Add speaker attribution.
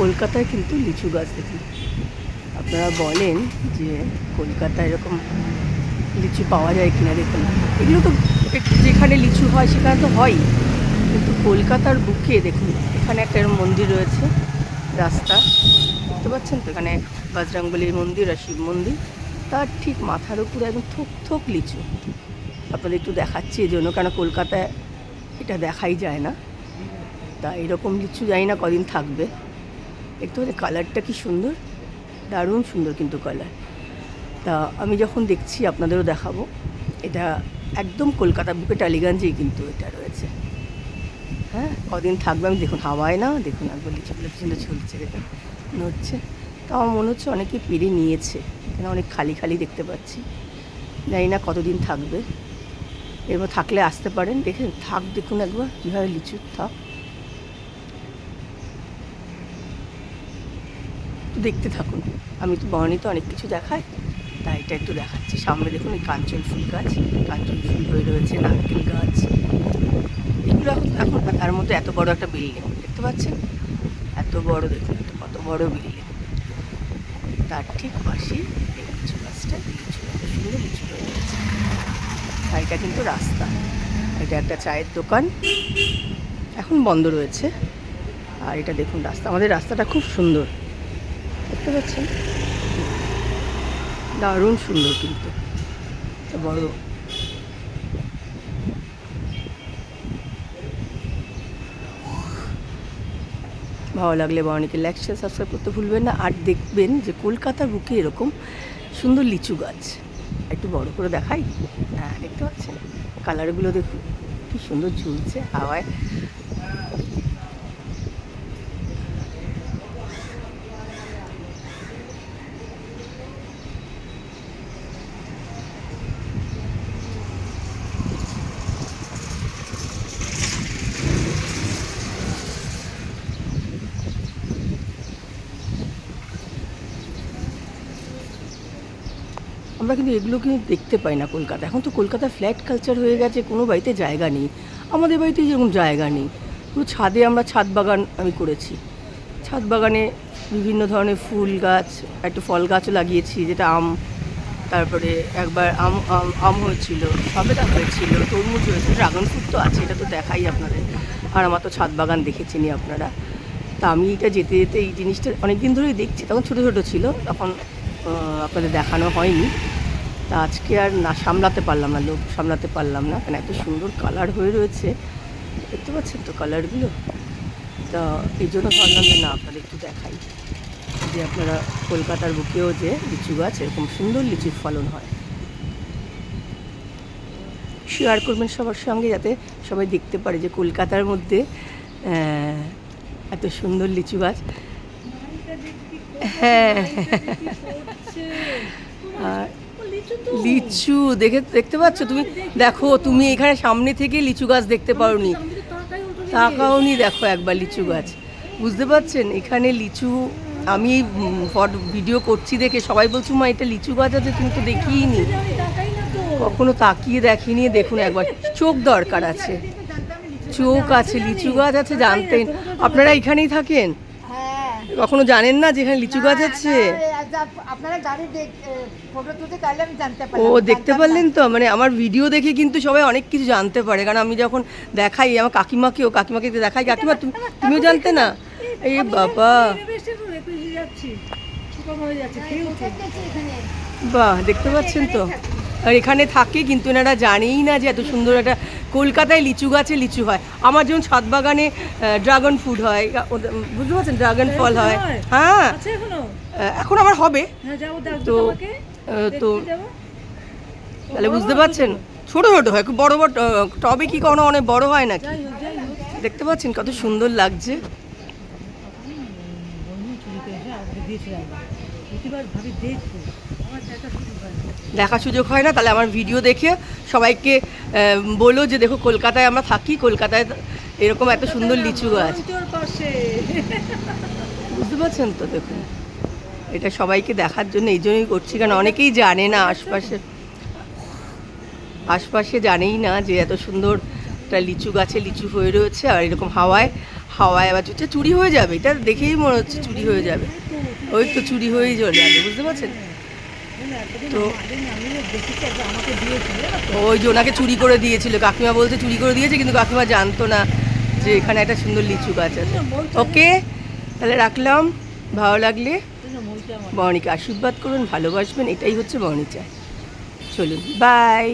Speaker 1: কলকাতায় কিন্তু লিচু গাছ দেখুন। আপনারা বলেন যে কলকাতায় এরকম লিচু পাওয়া যায় কিনা দেখুন। এগুলো তো যেখানে লিচু হয় সেখানে তো হয়ই। কিন্তু কলকাতার বুকে দেখুন, এখানে একটা মন্দির রয়েছে, রাস্তা। দেখতে পাচ্ছেন তো? এখানে বজরংবলির মন্দির আর শিব মন্দির। তার ঠিক মাথার উপরে একদম থোক থোক লিচু। আপনাদের একটু দেখাচ্ছি এই জন্য, কেন কলকাতায় এটা দেখাই যায় না। তা এরকম লিচু জানি না কদিন থাকবে। দেখতে পাচ্ছি কালারটা কি সুন্দর? দারুণ সুন্দর কিন্তু কালার তা আমি যখন দেখছি, আপনাদেরও দেখাবো। এটা একদম কলকাতা বুকে টালিগঞ্জেই কিন্তু এটা রয়েছে। হ্যাঁ কদিন থাকবে, আমি দেখুন, হাওয়ায় না, দেখুন, একবার লিচুগুলো পিছনে ঝুলছে, দেখুন নড়ছে তা আমার মনে হচ্ছে অনেকে পেরে নিয়েছে, এখানে অনেক খালি খালি দেখতে পাচ্ছি। জানি না কতদিন থাকবে। এবার থাকলে আসতে পারেন, দেখেন, থাক, দেখুন একবার, কীভাবে লিচুর থাক। দেখতে থাকুন। আমি তো বনে তো অনেক কিছু দেখাই, তাই এটা একটু দেখাচ্ছি। সামনে দেখুন এই কাঞ্চন ফুল গাছ। কাঞ্চন ফুল হয়ে রয়েছে, নারকেল গাছ। এগুলো এখন এখন তার মধ্যে এত বড় একটা বিল্ডিং, দেখতে পাচ্ছেন? এত বড় দেখুন কত বড় বিল্ডিং। তার ঠিক পাশেই এই লিচু গাছটা, লিচু সুন্দর লিচু হয়ে রয়েছে। আর এটা কিন্তু রাস্তা। এটা একটা চায়ের দোকান। এখন বন্ধ রয়েছে। আর এটা দেখুন রাস্তা। আমাদের রাস্তাটা খুব সুন্দর। দেখতে পাচ্ছেন দারুণ সুন্দর কিন্তু। বড়। ভালো লাগলে বাবানিকে লাইক শেয়ার সাবস্ক্রাইব করতে ভুলবেন না। আর দেখবেন যে কলকাতার বুকে এরকম সুন্দর লিচু গাছ। একটু বড় করে দেখাই। হ্যাঁ দেখতে পাচ্ছেন? কালারগুলো দেখুন। কি সুন্দর ঝুলছে হাওয়ায়। আমরা কিন্তু এগুলো কিন্তু দেখতে পাই না কলকাতা এখন তো কলকাতা ফ্ল্যাট কালচার হয়ে গেছে, কোনো বাড়িতে জায়গা নেই। আমাদের বাড়িতে যেরকম জায়গা নেই। পুরো ছাদে আমরা ছাদ বাগান আমি করেছি। ছাদ বাগানে বিভিন্ন ধরনের ফুল গাছ, একটু ফল গাছও লাগিয়েছি, যেটা আম, তারপরে একবার আম আম হয়েছিল, সবেদা হয়েছিল, তরমুজ হয়েছিল ড্রাগন ফ্রুট তো আছে, এটা তো দেখাই আপনাদের। আর আমার তো ছাদ বাগান দেখেছেনই আপনারা। তা আমি এটা যেতে যেতে এই জিনিসটা অনেক দিন ধরেই দেখছি, তখন ছোটো ছোটো ছিল, তখন আপনাদের দেখানো হয়নি। তা আজকে আর না সামলাতে পারলাম না লোক সামলাতে পারলাম না কারণ এত সুন্দর কালার হয়ে রয়েছে। দেখতে পাচ্ছেন তো কালারগুলো তা এই জন্য ভাবলাম যে না আপনাদের একটু দেখাই। যে আপনারা কলকাতার বুকেও যে লিচু গাছ এরকম সুন্দর লিচুর ফলন হয়। শেয়ার করবেন সবার সঙ্গে যাতে সবাই দেখতে পারে যে কলকাতার মধ্যে এত সুন্দর লিচু গাছ। হ্যাঁ। আর লিচু দেখে দেখতে পাচ্ছ? তুমি দেখো তুমি এখানে সামনে থেকে লিচু গাছ দেখতে পারোনি। তাকাওনি দেখো একবার লিচু গাছ। বুঝতে পারছেন? এখানে লিচু আমি ফটো ভিডিও করছি দেখে। সবাই বলছো মা এটা লিচু গাছ আছে তুমি তো দেখিনি কখনো তাকিয়ে দেখিনি। দেখুন একবার চোখ দরকার আছে। চোখ আছে। লিচু গাছ আছে জানতেন। আপনারা এখানেই থাকেন?
Speaker 2: হ্যাঁ।
Speaker 1: কখনো জানেন না যে এখানে লিচু গাছ আছে?
Speaker 2: আপনারা গাড়ি ফটো তুলতে তাহলে আমি জানতে
Speaker 1: ও দেখতে পারলেন তো? মানে আমার ভিডিও দেখে কিন্তু সবাই অনেক কিছু জানতে পারে। কারণ আমি যখন দেখাই আমার কাকিমাকেও কাকিমাকে দেখাই। কাকিমা তুমি তুমিও জানতে না? এই বাবা।
Speaker 2: কোথায়
Speaker 1: বাহ দেখতে পাচ্ছেন তো? এখানে থাকে কিন্তু এনারা জানেই না যে এত সুন্দর একটা কলকাতায় লিচু গাছে লিচু হয়। আমার যেমন ছাদ বাগানে ড্রাগন ফুড হয় বুঝতে পারছেন? ড্রাগন ফল হয়। হ্যাঁ? এখনও? আমার হবে।
Speaker 3: হ্যাঁ
Speaker 1: তো তো তাহলে বুঝতে পারছেন? ছোট ছোট হয় খুব বড় বড় টবে কি কখনো অনেক বড় হয় নাকি? দেখতে পাচ্ছেন কত সুন্দর লাগছে।
Speaker 3: প্রতিবার ভাবি দেখব। আমার দেখা শুরু হয়
Speaker 1: দেখা সুযোগ হয় না তাহলে আমার ভিডিও দেখে সবাইকে বলো যে দেখো কলকাতায় আমরা থাকি কলকাতায় এরকম এত সুন্দর লিচু গাছ। বুঝতে পারছেন তো দেখুন? এটা সবাইকে দেখার জন্য এই জন্যই করছি কারণ অনেকেই জানে না আশপাশে। আশপাশে জানেই না যে এত সুন্দর একটা লিচু গাছে লিচু হয়ে রয়েছে আর এরকম হাওয়ায় হাওয়ায় আবার চুচ্ছে চুরি হয়ে যাবে, এটা দেখেই মনে হচ্ছে চুরি হয়ে যাবে। ওই তো চুরি হয়েই চলে যাবে বুঝতে পারছেন? তো ওই যে ওনাকে চুরি করে দিয়েছিল, কাকিমা বলছে চুরি করে দিয়েছে, কিন্তু কাকিমা জানতো না যে এখানে একটা সুন্দর লিচু গাছ আছে। ওকে, তাহলে রাখলাম, ভালো লাগলে বর্ণিকে, আশীর্বাদ করুন, ভালোবাসবেন, এটাই হচ্ছে বর্ণি চায় চলুন বাই